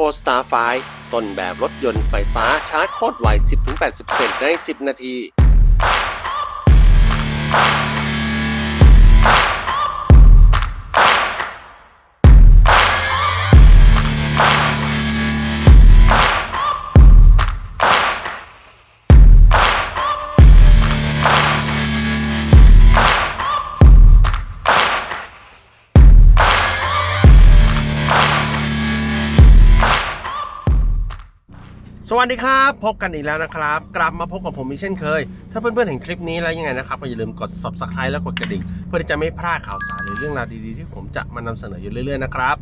Polestar 5ต้นแบบรถยนต์ไฟฟ้าชาร์จโคตรไว 10-80%ใน 10 นาที สวัสดีครับ พบกันอีกแล้วนะครับ กลับมาพบกับผมอีกเช่นเคย ถ้าเพื่อนๆเห็นคลิปนี้แล้วยังไงนะครับก็อย่าลืมกด subscribe และกดกระดิ่ง เพื่อที่จะไม่พลาดข่าวสารหรือเรื่องราวดีๆที่ผมจะมานำเสนออยู่เรื่อยๆนะครับ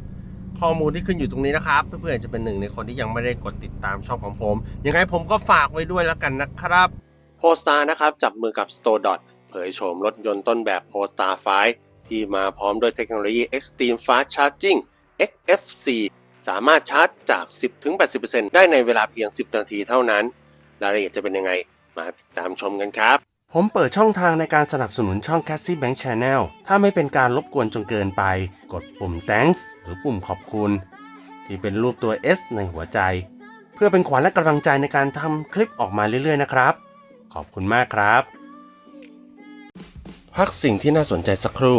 ข้อมูลที่ขึ้นอยู่ตรงนี้นะครับ เพื่อนๆจะเป็นหนึ่งในคนที่ยังไม่ได้กดติดตามช่องของผมยังไงผมก็ฝากไว้ด้วยแล้วกันนะครับ Polestar นะครับจับมือกับ Store เผยโฉมรถยนต์ต้นแบบ Polestar 5ที่มาพร้อมด้วยเทคโนโลยี Extreme Fast Charging XFC สามารถชาร์จจาก 10-80%ได้ในเวลาเพียง 10 นาทีเท่านั้น รายละเอียดจะเป็นยังไง มาติดตามชมกันครับ ผมเปิดช่องทางในการสนับสนุนช่อง c a s s i e Bank Channel ถ้าไม่เป็นการรบกวนจนเกินไป กดปุ่ม thanks หรือปุ่มขอบคุณ ที่เป็นรูปตัว S ในหัวใจ เพื่อเป็นขวัญและกำลังใจในการทำคลิปออกมาเรื่อยๆ นะครับ ขอบคุณมากครับ พักสิ่งที่น่าสนใจสักครู่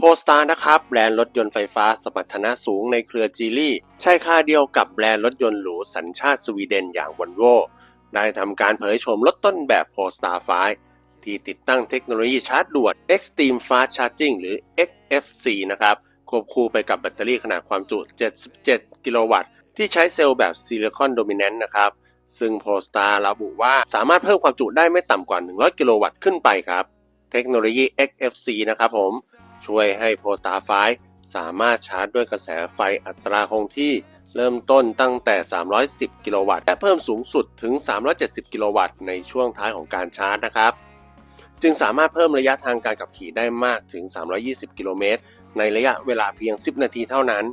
โพสตาร์นะครับแบรนด์รถยนต์ไฟฟ้าสมรรถนะสูงในเครือจีลี่ใช่ค่าเดียวกับแบรนด์รถยนต์หรูสัญชาติสวีเดนอย่างวอลโวได้ทำการเผยโฉมรถต้นแบบ Polestar 5ที่ติดตั้งเทคโนโลยีชาร์จด่วน Extreme Fast Charging หรือ XFC นะครับควบคู่ไปกับแบตเตอรี่ขนาดความจุ 77 กิโลวัตต์ ที่ใช้เซลล์แบบซิลิคอนโดมิเนนต์นะครับซึ่ง Polestar ระบุว่าสามารถเพิ่มความจุได้ไม่ต่ำกว่า 100 กิโลวัตต์ขึ้นไปครับ เทคโนโลยี XFC นะครับผม ช่วยให้ Polestar 5สามารถชาร์จด้วยกระแสไฟอัตราคงที่เริ่มต้นตั้งแต่ 310 กิโลวัตต์ และเพิ่มสูงสุดถึง 370 กิโลวัตต์ ในช่วงท้ายของการชาร์จนะครับ จึงสามารถเพิ่มระยะทางการขับขี่ได้มากถึง 320 กิโลเมตร ในระยะเวลาเพียง 10 นาทีเท่านั้น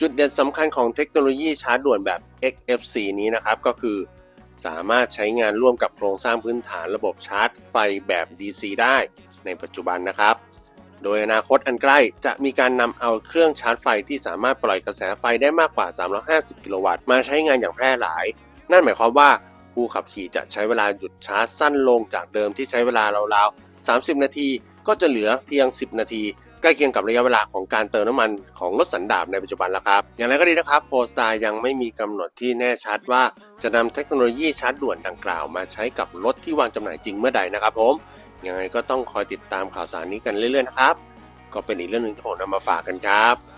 จุดเด่นสำคัญของเทคโนโลยีชาร์จด่วนแบบ XFC นี้นะครับ ก็คือ สามารถใช้งานร่วมกับโครงสร้างพื้นฐานระบบชาร์จไฟแบบ DC ได้ในปัจจุบันนะครับ โดยอนาคตอันใกล้จะมีการนำเอาเครื่องชาร์จไฟที่สามารถปล่อยกระแสไฟได้มากกว่า 350 กิโลวัตต์มาใช้งานอย่างแพร่หลาย นั่นหมายความว่าผู้ขับขี่จะใช้เวลาหยุดชาร์จสั้นลงจากเดิมที่ใช้เวลาราวๆ 30 นาที ก็จะเหลือเพียง 10 นาทีใกล้เคียงกับระยะเวลาของการเติมน้ำมันของรถสันดาปในปัจจุบันแล้วครับ อย่างไรก็ดีนะครับโพสตายังไม่มีกำหนดที่แน่ชัดว่าจะนำเทคโนโลยีชาร์จด่วนดังกล่าวมาใช้กับรถที่วางจำหน่ายจริงเมื่อใดนะครับผม ยังไงก็ต้องคอยติดตามข่าวสารนี้กันเรื่อยๆนะครับ ก็เป็นอีกเรื่องหนึ่งที่ผมนำมาฝากกันครับ